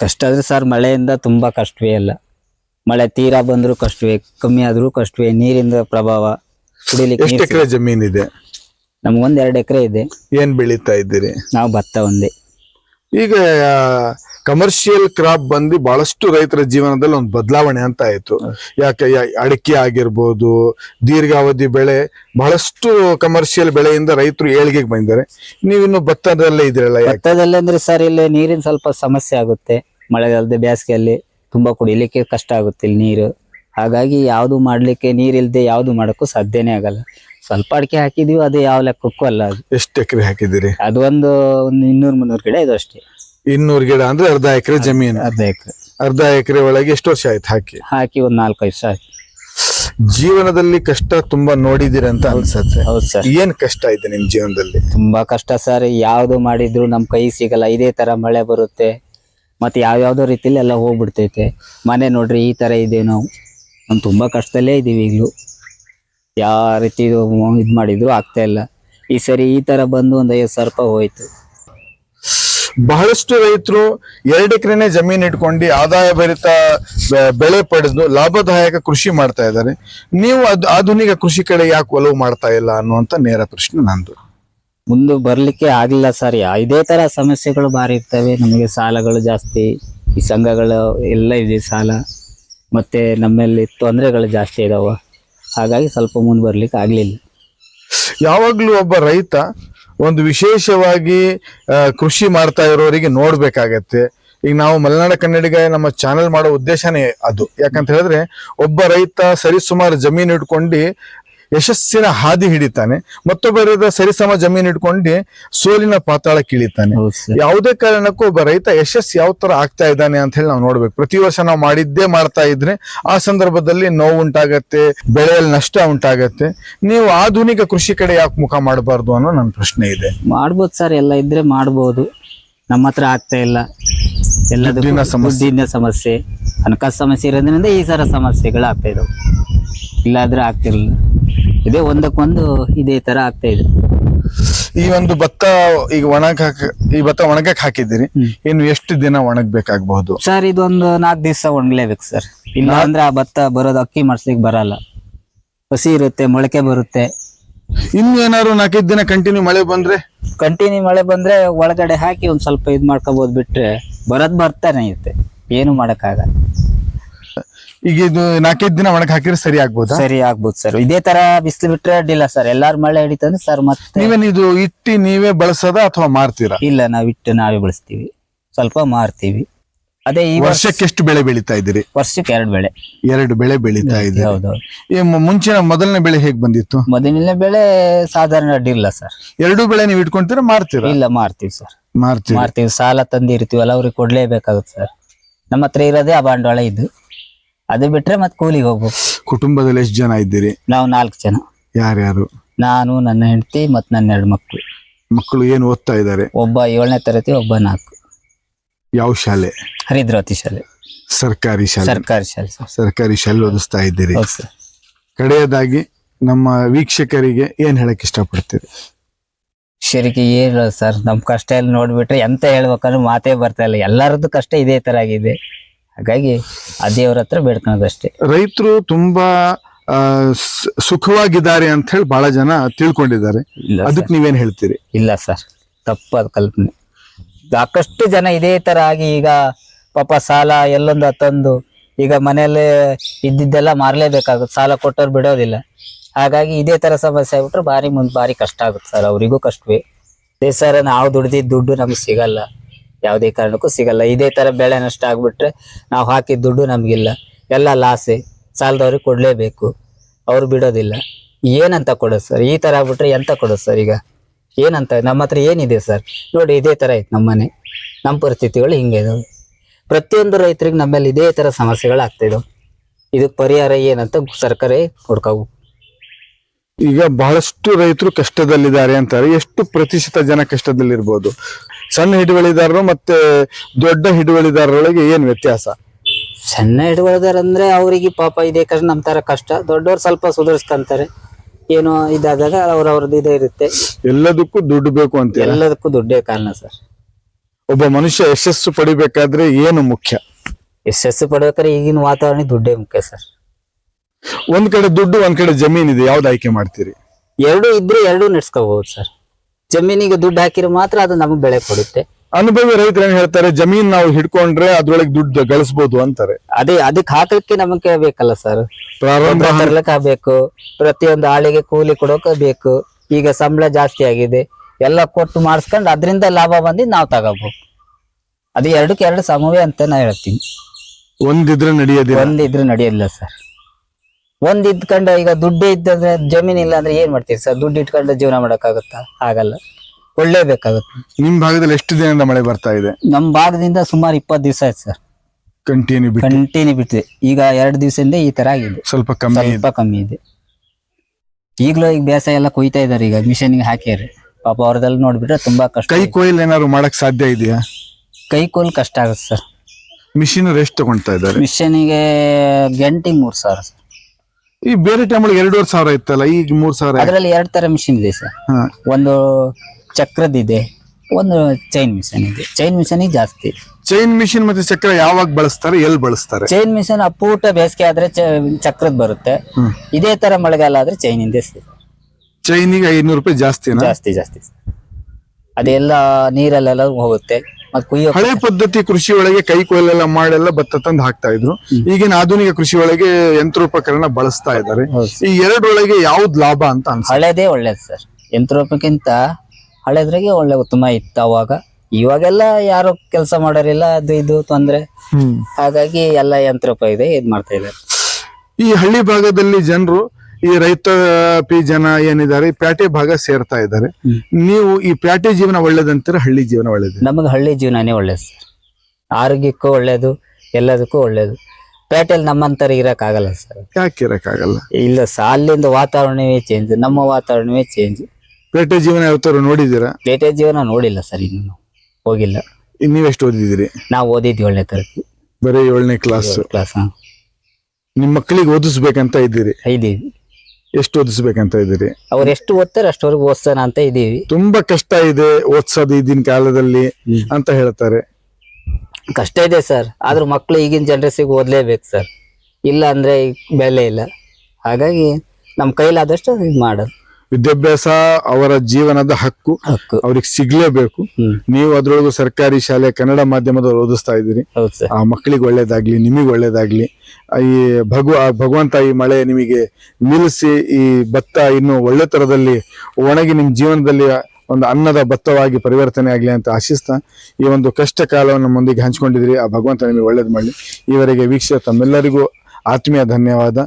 ಕಷ್ಟ ಆದ್ರೆ ಸರ್ ಮಳೆಯಿಂದ ತುಂಬಾ ಕಷ್ಟವೇ ಅಲ್ಲ. ಮಳೆ ತೀರಾ ಬಂದ್ರು ಕಷ್ಟವೇ ಕಮ್ಮಿ ಆದ್ರೂ ಕಷ್ಟವೇ ನೀರಿಂದ ಪ್ರಭಾವ ಕುಡಿಲಿಕ್ಕೆ ಎಷ್ಟು ನೀರ್ ಎಕರೆ ಜಮೀನ್ ಇದೆ ಸಿಗ್- ನಮ್ಗೊಂದ್ ಎರಡು ಎಕರೆ ಇದೆ. ಏನ್ ಬೆಳೀತಾ ಇದ್ದೀರಿ? ನಾವು ಭತ್ತ ಒಂದೇ. ಈಗ ಕಮರ್ಷಿಯಲ್ ಕ್ರಾಪ್ ಬಂದು ಬಹಳಷ್ಟು ರೈತರ ಜೀವನದಲ್ಲಿ ಒಂದು ಬದಲಾವಣೆ ಅಂತ ಆಯ್ತು. ಯಾಕೆ ಯಾ- ಅಡಿಕೆ ಆಗಿರ್ಬೋದು ದೀರ್ಘಾವಧಿ ಬೆಳೆ ಬಹಳಷ್ಟು ಕಮರ್ಷಿಯಲ್ ಬೆಳೆಯಿಂದ ರೈತರು ಏಳಿಗೆಗೆ ಬಂದಿದ್ದಾರೆ. ನೀವಿನ್ನು ಭತ್ತದಲ್ಲೇ ಇದ್ರಲ್ಲ ಯಾಕೆ? ಭತ್ತದಲ್ಲಿ ಅಂದ್ರೆ ಸರ್ ಇಲ್ಲಿ ನೀರಿನ ಸ್ವಲ್ಪ ಸಮಸ್ಯೆ ಆಗುತ್ತೆ. ಮಳೆಗಾಲದ ಬೇಸಿಗೆಯಲ್ಲಿ ತುಂಬ ಕುಡಿಲಿಕ್ಕೆ ಕಷ್ಟ ಆಗುತ್ತೆ ಇಲ್ಲಿ ನೀರು. ಹಾಗಾಗಿ ಯಾವುದು ಮಾಡಲಿಕ್ಕೆ ನೀರಿಲ್ಲದೆ ಯಾವುದು ಮಾಡೋಕ್ಕೂ ಸಾಧ್ಯನೇ ಆಗಲ್ಲ. ಸ್ವಲ್ಪ ಅಡಿಕೆ ಹಾಕಿದೀವಿ ಅದು ಯಾವ ಲೆಕ್ಕಕ್ಕೂ ಅಲ್ಲ ಅದು. ಎಷ್ಟು ಎಕರೆ ಹಾಕಿದ್ದೀರಿ? ಅದು ಒಂದು ಒಂದು ಇನ್ನೂರು ಮುನ್ನೂರು ಗಿಡ ಇದು ಅಷ್ಟೇ. ಇನ್ನೂರು ಗಿಡ ಅಂದ್ರೆ ಅರ್ಧ ಎಕರೆ ಜಮೀನು. ಅರ್ಧ ಎಕರೆ. ಅರ್ಧ ಎಕರೆ ಒಳಗೆ ಎಷ್ಟು ವರ್ಷ ಆಯ್ತು ಹಾಕಿ? ಹಾಕಿ ಒಂದು ನಾಲ್ಕು ವರ್ಷ ಆಯ್ತು. ಜೀವನದಲ್ಲಿ ಕಷ್ಟ ತುಂಬಾ ನೋಡಿದಿರ ಅಂತ ಅನ್ಸತ್ತೆ. ಹೌದು ಸರ್. ಏನ್ ಕಷ್ಟ ಇದೆ ನಿಮ್ ಜೀವನದಲ್ಲಿ? ತುಂಬಾ ಕಷ್ಟ ಸರ್. ಯಾವ್ದು ಮಾಡಿದ್ರು ನಮ್ ಕೈ ಸಿಗಲ್ಲ. ಇದೇ ತರ ಮಳೆ ಬರುತ್ತೆ. ಮತ್ತೆ ಯಾವ್ಯಾವ್ದೋ ರೀತಿಲಿ ಎಲ್ಲ ಹೋಗ್ಬಿಡ್ತೈತೆ. ಮನೆ ನೋಡ್ರಿ, ಈ ತರ ಇದೆ ನಾವು. ನಾವು ತುಂಬಾ ಕಷ್ಟದಲ್ಲೇ ಇದೀವಿ ಈಗಲೂ. ಯಾವ ರೀತಿ ಇದು ಮಾಡಿದ್ರು, ಆಗ್ತಾ ಇಲ್ಲ. ಈ ಸರಿ ಈ ತರ ಬಂದು ಒಂದ್ ಐವತ್ತು ಸಾವಿರ ರೂಪಾಯಿ ಹೋಯ್ತು. ಬಹಳಷ್ಟು ರೈತರು ಎರಡು ಎಕರೆನೆ ಜಮೀನು ಇಟ್ಕೊಂಡು ಆದಾಯ ಭರಿತ ಬೆಳೆ ಪಡೆದು ಲಾಭದಾಯಕ ಕೃಷಿ ಮಾಡ್ತಾ ಇದ್ದಾರೆ. ನೀವು ಅದು, ಆಧುನಿಕ ಕೃಷಿ ಕಡೆ ಯಾಕೆ ಒಲವು ಮಾಡ್ತಾ ಇಲ್ಲ ಅನ್ನುವಂತ ನೇರ ಪ್ರಶ್ನೆ ನಂದು. ಮುಂದೆ ಬರ್ಲಿಕ್ಕೆ ಆಗ್ಲಿಲ್ಲ ಸರ್. ಇದೇ ತರ ಸಮಸ್ಯೆಗಳು ಬಾರಿ ಇರ್ತವೆ. ನಮಗೆ ಸಾಲಗಳು ಜಾಸ್ತಿ, ಈ ಸಂಘಗಳು ಎಲ್ಲ ಇದೆ ಸಾಲ. ಮತ್ತೆ ನಮ್ಮಲ್ಲಿ ತೊಂದರೆಗಳು ಜಾಸ್ತಿ ಇದಾವ. ಹಾಗಾಗಿ ಸ್ವಲ್ಪ ಮುಂದೆ ಬರ್ಲಿಕ್ಕೆ ಆಗ್ಲಿಲ್ಲ. ಯಾವಾಗ್ಲೂ ಒಬ್ಬ ರೈತ ಒಂದು ವಿಶೇಷವಾಗಿ ಕೃಷಿ ಮಾಡ್ತಾ ಇರೋರಿಗೆ ನೋಡ್ಬೇಕಾಗತ್ತೆ. ಈಗ ನಾವು ಮಲೆನಾಡ ಕನ್ನಡಿಗ ನಮ್ಮ ಚಾನೆಲ್ ಮಾಡೋ ಉದ್ದೇಶನೇ ಅದು. ಯಾಕಂತ ಹೇಳಿದ್ರೆ, ಒಬ್ಬ ರೈತ ಸರಿಸುಮಾರು ಜಮೀನು ಇಟ್ಕೊಂಡು ಯಶಸ್ಸಿನ ಹಾದಿ ಹಿಡಿತಾನೆ. ಮತ್ತೊಬ್ಬ ರೈತ ಸರಿಸಮ ಜಮೀನು ಇಟ್ಕೊಂಡು ಸೋಲಿನ ಪಾತಾಳ ಕೀಳಿತಾನೆ. ಯಾವುದೇ ಕಾರಣಕ್ಕೂ ಒಬ್ಬ ರೈತ ಯಶಸ್ಸು ಯಾವ ತರ ಆಗ್ತಾ ಇದ್ದಾನೆ ಅಂತ ಹೇಳಿ ನಾವು ನೋಡ್ಬೇಕು. ಪ್ರತಿ ವರ್ಷ ನಾವು ಮಾಡಿದ್ದೇ ಮಾಡ್ತಾ ಇದ್ರೆ ಆ ಸಂದರ್ಭದಲ್ಲಿ ನೋವು ಉಂಟಾಗತ್ತೆ ಬೆಳೆಯಲ್ಲಿ ನಷ್ಟ ಉಂಟಾಗತ್ತೆ. ನೀವು ಆಧುನಿಕ ಕೃಷಿ ಕಡೆ ಯಾಕೆ ಮುಖ ಮಾಡಬಾರ್ದು ಅನ್ನೋ ನನ್ನ ಪ್ರಶ್ನೆ ಇದೆ. ಮಾಡ್ಬೋದು ಸರ್ ಎಲ್ಲ ಇದ್ರೆ ಮಾಡ್ಬೋದು. ನಮ್ಮ ಹತ್ರ ಆಗ್ತಾ ಇಲ್ಲ. ದುಡ್ಡಿನ ಸಮಸ್ಯೆ. ಸಮಸ್ಯೆ. ಹಣಕಾಸು ಸಮಸ್ಯೆ ಇರೋದ್ರಿಂದ ಈ ಸರ ಸಮಸ್ಯೆಗಳು ಆಗ್ತಾ ಇದಾವೆ. ಇಲ್ಲಾದ್ರೆ ಆಗ್ತಿರ್ಲಿಲ್ಲ. ಇದೇ ಒಂದಕ್ಕೊಂದು ಇದೇ ತರ ಆಗ್ತಾ ಇದೆ. ಈ ಒಂದು ಭತ್ತ ಈಗ ಒಣಗ್ ಹಾಕ ಈ ಭತ್ತ ಒಣಗಕ್ ಹಾಕಿದ್ದೀರಿ. ಇನ್ನು ಎಷ್ಟು ದಿನ ಒಣಗ್ಬೇಕಾಗಬಹುದು? ಸರ್ ಇದೊಂದು ನಾಲ್ಕು ದಿವಸ ಒಣಗ್ಲೇಬೇಕು ಸರ್. ಇಲ್ಲ ಅಂದ್ರೆ ಆ ಭತ್ತ ಬರೋದು ಅಕ್ಕಿ ಮಾಡ್ಸ್ಲಿಕ್ಕೆ ಬರಲ್ಲ. ಹಸಿ ಇರುತ್ತೆ ಮೊಳಕೆ ಬರುತ್ತೆ. ಇನ್ನು ಏನಾದ್ರು ನಾಲ್ಕೈದು ದಿನ ಕಂಟಿನ್ಯೂ ಮಳೆ ಬಂದ್ರೆ? ಕಂಟಿನ್ಯೂ ಮಳೆ ಬಂದ್ರೆ ಒಳಗಡೆ ಹಾಕಿ ಒಂದ್ ಸ್ವಲ್ಪ ಇದ್ ಮಾಡ್ಕೋಬಹುದು ಬಿಟ್ರೆ ಬರೋದ್ ಬರ್ತಾನೆ ಇರುತ್ತೆ. ಏನು ಮಾಡಕ್ಕಾಗಲ್ಲ. ಈಗ ಇದು ನಾಲ್ಕೈದು ದಿನ ಒಣಗ ಹಾಕಿದ್ರೆ ಸರಿ ಆಗ್ಬೋದಾ? ಸರಿ ಆಗ್ಬೋದು ಸರ್. ಇದೇ ತರ ಬಿಸಿಲು ಬಿಟ್ರೆ ಅಡ್ಡಿಲ್ಲ ಸರ್. ಎಲ್ಲಾರು ಮಳೆ ಹಿಡಿತಂದ್ರೆ ಸರ್ ಮತ್ತೆ ನೀವೇನ್ ಇದು ಇಟ್ಟಿ ನೀವೇ ಬಳಸದ ಅಥವಾ ಮಾರ್ತೀರಾ? ಇಲ್ಲ ನಾವ್ ಇಟ್ಟು ನಾವೇ ಬಳಸ್ತೀವಿ. ಸ್ವಲ್ಪ ಮಾರ್ತೀವಿ. ಅದೇ ಈ ವರ್ಷ ವರ್ಷಕ್ಕೆ ಎಷ್ಟು ಬೆಳೆ ಬೆಳೀತಾ ಇದ್ದೀರಿ? ವರ್ಷಕ್ಕೆ ಎರಡು ಬೆಳೆ. ಎರಡು ಬೆಳೆ ಬೆಳೀತಾ ಇದ್ದೀರಿ. ಹೌದೌದು ಈ ಮು- ಮುಂಚಿನ ಮೊದಲನೇ ಬೆಳೆ ಹೇಗ್ ಬಂದಿತ್ತು? ಮೊದಲನೇ ಬೆಳೆ ಸಾಧಾರಣ ಅಡ್ಡಿಲ್ಲ ಸರ್. ಎರಡು ಬೆಳೆ ನೀವು ಇಟ್ಕೊಂತೀರಾ ಮಾರ್ತೀರ? ಇಲ್ಲ ಮಾರ್ತೀವಿ ಸರ್. ಮಾರ್ತೀರಿ? ಮಾರ್ತೀವಿ. ಸಾಲ ತಂದಿರ್ತೀವಲ್ಲ ಅವ್ರಿಗೆ ಕೊಡ್ಲೇಬೇಕಾಗುತ್ತೆ ಸರ್. ನಮ್ಮ ಹತ್ರ ಇರೋದೇ ಆ ಬಂಡವಾಳ ಇದು. ಅದು ಬಿಟ್ರೆ ಮತ್ತೆ ಕೂಲಿಗೆ ಹೋಗ್ಬೇಕು. ಕುಟುಂಬದಲ್ಲಿ ಎಷ್ಟು ಜನ ಇದ್ದೀರಿ? ನಾವು ನಾಲ್ಕು ಜನ. ಯಾರ್ಯಾರು? ನಾನು ನನ್ನ ಹೆಂಡತಿ ಮತ್ತು ನನ್ನ ಎರಡು ಮಕ್ಕಳು ಮಕ್ಕಳು ಏನು ಓದ್ತಾ ಇದ್ದಾರೆ? ಒಬ್ಬ ಏಳನೇ ತರಗತಿ ಒಬ್ಬ ನಾಲ್ಕು. ಯಾವ ಶಾಲೆ? ಹರಿದ್ರಾವತಿ ಶಾಲೆ. ಸರ್ಕಾರಿ ಶಾಲೆ. ಸರ್ಕಾರಿ ಶಾಲೆ ಸರ್. ಸರ್ಕಾರಿ ಶಾಲೆ ಓದಿಸ್ತಾ ಇದ್ದೀರಿ. ಹೌದು ಸರ್. ಕಡೆಯದಾಗಿ ನಮ್ಮ ವೀಕ್ಷಕರಿಗೆ ಏನ್ ಹೇಳಕ್ ಇಷ್ಟಪಡ್ತೀರಿ? ಶರಿಗೆ ಏನು ಸರ್? ನಮ್ಮ ಕಷ್ಟ ಎಲ್ಲ ನೋಡ್ಬಿಟ್ರೆ ಎಂತ ಹೇಳ್ಬೇಕಂದ್ರೆ ಮಾತೇ ಬರ್ತಾ ಇಲ್ಲ. ಎಲ್ಲರದ್ದು ಕಷ್ಟ ಇದೇ ತರ ಆಗಿದೆ. ಹಾಗಾಗಿ ಆ ದೇವರ ಹತ್ರ ಬೇಡ್ಕೊಳೋದಷ್ಟೇ. ರೈತರು ತುಂಬಾ ಆ, ಸ- ಸುಖವಾಗಿದ್ದಾರೆ ಅಂತ ಹೇಳಿ ಬಹಳ ಜನ ತಿಳ್ಕೊಂಡಿದ್ದಾರೆ. ಇಲ್ಲ. ಅದಕ್ಕೆ ನೀವೇನು ಹೇಳ್ತೀರಿ? ಇಲ್ಲ ಸರ್. ತಪ್ಪಾದ ಕಲ್ಪನೆ. ಸಾಕಷ್ಟು ಜನ ಇದೇ ತರ ಆಗಿ ಈಗ ಪಾಪ ಸಾಲ ಎಲ್ಲೊಂದು ತಂದು ಈಗ ಮನೆಯಲ್ಲೇ ಇದ್ದಿದ್ದೆಲ್ಲ ಮಾರಲೇಬೇಕಾಗುತ್ತೆ. ಸಾಲ ಕೊಟ್ಟವ್ರು ಬಿಡೋದಿಲ್ಲ. ಹಾಗಾಗಿ ಇದೇ ತರ ಸಮಸ್ಯೆ ಆಗ್ಬಿಟ್ರೆ ಭಾರಿ ಮುಂದೆ ಭಾರಿ ಕಷ್ಟ ಆಗುತ್ತೆ ಸರ್. ಅವರಿಗೂ ಕಷ್ಟವೇ. ಸರ್ ನಾವು ದುಡ್ದಿದ್ದ ದುಡ್ಡು ನಮ್ಗೆ ಸಿಗಲ್ಲ. ಯಾವುದೇ ಕಾರಣಕ್ಕೂ ಸಿಗಲ್ಲ. ಇದೇ ತರ ಬೆಳೆ ನಷ್ಟ ಆಗ್ಬಿಟ್ರೆ ನಾವು ಹಾಕಿದ ದುಡ್ಡು ನಮ್ಗಿಲ್ಲ. ಎಲ್ಲ ಲಾಸೆ ಸಾಲದವ್ರಿಗೆ ಕೊಡ್ಲೇಬೇಕು. ಅವ್ರು ಬಿಡೋದಿಲ್ಲ. ಏನಂತ ಕೊಡೋದು ಸರ್? ಈ ತರ ಆಗ್ಬಿಟ್ರೆ ಎಂತ ಕೊಡೋದು ಸರ್ ಈಗ? ಏನಂತ, ನಮ್ಮ ಹತ್ರ ಏನಿದೆ ಸರ್? ನೋಡಿ ಇದೇ ತರ ಐತೆ ನಮ್ಮ ಮನೆ. ನಮ್ಮ ಪರಿಸ್ಥಿತಿಗಳು ಹಿಂಗೆ ಇದಾವೆ. ಪ್ರತಿಯೊಂದು ರೈತರಿಗೆ ನಮ್ಮಲ್ಲಿ ಇದೇ ತರ ಸಮಸ್ಯೆಗಳು ಆಗ್ತಾ ಇದಾವೆ. ಇದಕ್ಕೆ ಪರಿಹಾರ ಏನಂತ ಸರ್ಕಾರ ಹುಡ್ಕಾವು. ಈಗ ಬಹಳಷ್ಟು ರೈತರು ಕಷ್ಟದಲ್ಲಿದ್ದಾರೆ ಅಂತಾರೆ. ಎಷ್ಟು ಪ್ರತಿಶತ ಜನ ಕಷ್ಟದಲ್ಲಿರ್ಬೋದು? ಸಣ್ಣ ಹಿಡುವಳಿದಾರರು ಮತ್ತೆ ದೊಡ್ಡ ಹಿಡುವಳಿದಾರರೊಳಗೆ ಏನ್ ವ್ಯತ್ಯಾಸ? ಸಣ್ಣ ಹಿಡುವಳಿದಾರಂದ್ರೆ ಅವರಿಗೆ ಪಾಪ ಇದೇ ಕಷ್ಟ ನಮ್ಮ ತರ ಕಷ್ಟ. ದೊಡ್ಡವ್ರು ಸ್ವಲ್ಪ ಸುಧಾರಿಸ್ಕೊಂತಾರೆ. ಏನೋ ಇದಾದಾಗ ಅವ್ರವ್ರದ್ದು ಇದೇ ಇರುತ್ತೆ. ಎಲ್ಲದಕ್ಕೂ ದುಡ್ಡು ಬೇಕು ಅಂತ ಎಲ್ಲದಕ್ಕೂ ದುಡ್ಡೇ ಕಾರಣ ಸರ್. ಒಬ್ಬ ಮನುಷ್ಯ ಯಶಸ್ಸು ಪಡಿಬೇಕಾದ್ರೆ ಏನು ಮುಖ್ಯ? ಯಶಸ್ಸು ಪಡ್ಬೇಕಾದ್ರೆ ಈಗಿನ ವಾತಾವರಣ ದುಡ್ಡೇ ಮುಖ್ಯ ಸರ್. ಒಂದ್ ಕಡೆ ದುಡ್ಡು ಒಂದ್ ಕಡೆ ಜಮೀನ್ ಇದೆ ಯಾವ್ದು ಆಯ್ಕೆ ಮಾಡ್ತೀರಿ? ಎರಡು ಇದ್ರೆ ಎರಡು ನಡ್ಸ್ಕೋಬಹುದು ಸರ್. ಜಮೀನಿಗೆ ದುಡ್ಡು ಹಾಕಿದ್ರೆ ಮಾತ್ರ ಅದು ನಮಗೆ ಬೆಳೆ ಕೊಡುತ್ತೆ. ಅನುಭವಿ ರೈತರು ಏನ್ ಹೇಳ್ತಾರೆ ಜಮೀನ್ ನಾವು ಹಿಡ್ಕೊಂಡ್ರೆ ಅದ್ರೊಳಗೆ ದುಡ್ಡು ಗಳಿಸಬಹುದು ಅಂತಾರೆ. ಅದೇ ಅದಕ್ಕೆ ಹಾಕಲಿಕ್ಕೆ ನಮಗೆ ಬೇಕಲ್ಲ ಸರ್? ಪ್ರಾರಂಭ ಬೇಕು ಪ್ರತಿಯೊಂದು ಆಳಿಗೆ ಕೂಲಿ ಕೊಡೋಕ ಬೇಕು. ಈಗ ಸಂಬಳ ಜಾಸ್ತಿ ಆಗಿದೆ. ಎಲ್ಲ ಕೊಟ್ಟು ಮಾಡಿಸ್ಕೊಂಡು ಅದರಿಂದ ಲಾಭ ಬಂದು ನಾವು ತಗೋಬಹುದು ಅದು ಎರಡಕ್ಕೆ ಎರಡು ಸಮವೇ ಅಂತ ನಾ ಹೇಳ್ತೀನಿ. ಒಂದಿದ್ರೆ ನಡೆಯೋದಿಲ್ಲ. ಒಂದಿದ್ರೆ ನಡೆಯೋದಿಲ್ಲ ಸರ್. ಒಂದ್ ಇದ್ಕೊಂಡು ಈಗ ದುಡ್ಡು ಇದ್ದಂದ್ರೆ ಜಮೀನ್ ಇಲ್ಲ ಅಂದ್ರೆ ಏನ್ ಮಾಡ್ತೀರಿ ಸರ್? ದುಡ್ಡು ಇಟ್ಕೊಂಡು ಜೀವನ ಮಾಡಕ್ಕಾಗುತ್ತಾ? ಆಗಲ್ಲ ಕೊಳ್ಳೇಬೇಕಾಗುತ್ತೆ ನಿಮ್ ಭಾಗದಲ್ಲಿ ಎಷ್ಟು ದಿನದಿಂದ ಮಳೆ ಬರ್ತಾ ಇದೆ? ನಮ್ ಭಾಗದಿಂದ ಸುಮಾರು ಇಪ್ಪತ್ತು ದಿವಸ ಆಯ್ತು ಸರ್. ಕಂಟಿನ್ಯೂ ಬಿಟ್ಟು. ಕಂಟಿನ್ಯೂ ಬಿಟ್ಟಿದೆ ಈಗ ಎರಡು ದಿವಸದಿಂದ ಈ ತರ ಆಗಿದೆ. ಸ್ವಲ್ಪ ಕಮ್ಮಿ ಇದೆ. ಸ್ವಲ್ಪ ಕಮ್ಮಿ ಇದೆ. ಈಗಲೂ ಈಗ ಬೇಸಾಯ ಎಲ್ಲ ಕೊಯ್ತಾ ಇದಾರೆ ಈಗ ಮಿಷನ್ಗೆ ಹಾಕ್ಯಾರ. ಪಾಪ ಅವ್ರದೆಲ್ಲ ನೋಡ್ಬಿಟ್ರೆ ತುಂಬಾ ಕಷ್ಟ ಕೈ ಕೊಯ್ಲ್ ಏನಾದ್ರು ಮಾಡಕ್ ಸಾಧ್ಯ ಇದೆಯಾ? ಕೈ ಕೋಲ್ ಕಷ್ಟ ಆಗುತ್ತೆ ಸರ್. ಮಿಷಿನ್ ಎಷ್ಟು ತಗೊಳ್ತಾ ಇದ್ದಾರೆ? ಮಿಷನ್ಗೆ ಗಂಟೆಗೆ ಮೂರ್ ಸಾವಿರ ಸರ್. ಈ ಬೇರೆ ಟೈಮಲ್ಲಿ ಎರಡೂವರೆ ಸಾವಿರ ಇತ್ತಲ್ಲ ಈಗ ಮೂರ್ ಸಾವಿರ ಅದರಲ್ಲಿ ಎರಡ್ ತರ ಮಿಷಿನ್ ಇದೆ ಸರ್. ಒಂದು ಒಂದು ಚಕ್ರದಿದೆ ಒಂದು ಚೈನ್ ಮಿಷನ್ ಇದೆ. ಚೈನ್ ಮಿಷನ್ ಜಾಸ್ತಿ. ಚೈನ್ ಮಿಷಿನ್ ಮತ್ತೆ ಚಕ್ರ ಯಾವಾಗ ಬಳಸ್ತಾರೆ ಎಲ್ಲಿ ಬಳಸ್ತಾರೆ? ಚೈನ್ ಮಿಷನ್ ಅಪ್ಪೂಟ ಬೇಸಿಗೆ ಆದ್ರೆ ಚಕ್ರದ್ ಬರುತ್ತೆ. ಹ್ಮ್. ಇದೇ ತರ ಮಳೆಗಾಲ ಆದ್ರೆ ಚೈನ್ ಇಂದ ಚೈನಿಗೆ ಐನೂರು ರೂಪಾಯಿ ಜಾಸ್ತಿನಾ? ಜಾಸ್ತಿ ಜಾಸ್ತಿ ಅದೆಲ್ಲ ನೀರಲ್ಲೆಲ್ಲ ಹೋಗುತ್ತೆ. ಹಳೆ ಪದ್ಧತಿ. ಕೃಷಿ ಒಳಗೆ ಕೈ ಕೊಯ್ಲೆಲ್ಲ ಮಾಡೆಲ್ಲ ಭತ್ತ ತಂದು ಹಾಕ್ತಾ ಇದ್ರು. ಈಗಿನ ಆಧುನಿಕ ಕೃಷಿ ಒಳಗೆ ಯಂತ್ರೋಪಕರಣ ಬಳಸ್ತಾ ಇದ್ದಾರೆ. ಈ ಎರಡರೊಳಗೆ ಯಾವ್ದು ಲಾಭ ಅಂತ ಅನ್ಸ ಹಳೇದೇ ಒಳ್ಳೇದು ಸರ್. ಯಂತ್ರೋಪಕ್ಕಿಂತ ಹಳೆದ್ರಾಗೆ ಒಳ್ಳೆ ಉತ್ತಮ ಇತ್ತು ಅವಾಗ. ಇವಾಗೆಲ್ಲ ಯಾರು ಕೆಲಸ ಮಾಡೋರಿಲ್ಲ ಅದು ಇದು ತೊಂದ್ರೆ. ಹಾಗಾಗಿ ಎಲ್ಲ ಯಂತ್ರೋಪ ಇದೆ ಇದ್ ಮಾಡ್ತಾ ಇದ್ದಾರೆ. ಈ ಹಳ್ಳಿ ಭಾಗದಲ್ಲಿ ಜನರು ಈ ರೈತ ಪಿ ಜನ ಏನಿದ್ದಾರೆ ಈ ಪ್ಯಾಟೆ ಭಾಗ ಸೇರ್ತಾ ಇದ್ದಾರೆ. ನೀವು ಈ ಪ್ಯಾಟೆ ಜೀವನ ಒಳ್ಳೇದಂತೀರ ಹಳ್ಳಿ ಜೀವನ ಒಳ್ಳೇದು? ನಮಗೆ ಹಳ್ಳಿ ಜೀವನನೇ ಒಳ್ಳೇದು ಸರ್. ಆರೋಗ್ಯಕ್ಕೂ ಒಳ್ಳೇದು ಎಲ್ಲದಕ್ಕೂ ಒಳ್ಳೇದು. ಪ್ಯಾಟೆಲ್ ನಮ್ಮಂತರ ಇರಕ್ ಆಗಲ್ಲ ಸರ್. ಯಾಕೆ ಇರಕ್ಕಾಗಲ್ಲ? ಇಲ್ಲ ಸರ್ ಅಲ್ಲಿಂದ ವಾತಾವರಣವೇ ಚೇಂಜ್ ನಮ್ಮ ವಾತಾವರಣವೇ ಚೇಂಜ್ ಪೇಟೆ ಜೀವನ ಯಾವತ್ತಾರು ನೋಡಿದ್ದೀರಾ? ಪೇಟೆ ಜೀವನ ನೋಡಿಲ್ಲ ಸರ್ ಇನ್ನು ನಾವು. ಹೋಗಿಲ್ಲ. ನೀವೆಷ್ಟು ಓದಿದಿರಿ ನಾವು ಓದಿದ್ವಿ ಒಳ್ಳೆ ತರಗತಿ. ಬರೀ ಏಳನೇ ಕ್ಲಾಸ್ ಕ್ಲಾಸ್ ನಿಮ್ಮ ಮಕ್ಕಳಿಗೆ ಓದಿಸ್ಬೇಕಂತ ಇದ್ದೀರಿ? ಇದೀವಿ ಎಷ್ಟು ಓದಿಸ್ಬೇಕಂತ ಇದ್ದೀರಿ? ಅವ್ರು ಎಷ್ಟು ಓದ್ತಾರೆ ಅಷ್ಟವರೆಗೂ ಓದ್ಸೋಣ ಅಂತ ಇದೀವಿ ತುಂಬಾ ಕಷ್ಟ ಇದೆ ಓದ್ಸೋದು ಈಗಿನ ಕಾಲದಲ್ಲಿ ಅಂತ ಹೇಳ್ತಾರೆ. ಕಷ್ಟ ಇದೆ ಸರ್ ಆದ್ರೂ ಮಕ್ಕಳು ಈಗಿನ ಜನ್ರೇಷನ್ಗೆ ಓದ್ಲೇಬೇಕು ಸರ್. ಇಲ್ಲ ಅಂದ್ರೆ ಈಗ ಬೆಲೆ ಇಲ್ಲ. ಹಾಗಾಗಿ ನಮ್ಮ ಕೈಲಾದಷ್ಟು ಇದು ಮಾಡೋದು. ವಿದ್ಯಾಭ್ಯಾಸ ಅವರ ಜೀವನದ ಹಕ್ಕು ಹಕ್ಕು. ಅವ್ರಿಗೆ ಸಿಗ್ಲೇಬೇಕು. ನೀವು ಅದ್ರೊಳಗೂ ಸರ್ಕಾರಿ ಶಾಲೆ ಕನ್ನಡ ಮಾಧ್ಯಮದಲ್ಲಿ ಓದಿಸ್ತಾ ಇದ್ದೀರಿ. ಹೌದು ಸರ್. ಆ ಮಕ್ಕಳಿಗೆ ಒಳ್ಳೇದಾಗ್ಲಿ ನಿಮಗೆ ಒಳ್ಳೇದಾಗ್ಲಿ ಈ ಭಗವ ಭಗವಂತ ಈ ಮಳೆ ನಿಮಗೆ ನಿಲ್ಲಿಸಿ ಈ ಭತ್ತ ಇನ್ನು ಒಳ್ಳೆ ತರದಲ್ಲಿ ಒಣಗಿ ನಿಮ್ಮ ಜೀವನದಲ್ಲಿ ಒಂದು ಅನ್ನದ ಭತ್ತವಾಗಿ ಪರಿವರ್ತನೆ ಆಗಲಿ ಅಂತ ಆಶಿಸ್ತಾ ಈ ಒಂದು ಕಷ್ಟ ಕಾಲವನ್ನು ಮುಂದಿಗೆ ಹಂಚ್ಕೊಂಡಿದ್ರಿ ಆ ಭಗವಂತ ನಿಮಗೆ ಒಳ್ಳೇದು ಮಾಡಲಿ. ಈವರೆಗೆ ವೀಕ್ಷಕ ತಮ್ಮೆಲ್ಲರಿಗೂ ಆತ್ಮೀಯ ಧನ್ಯವಾದ.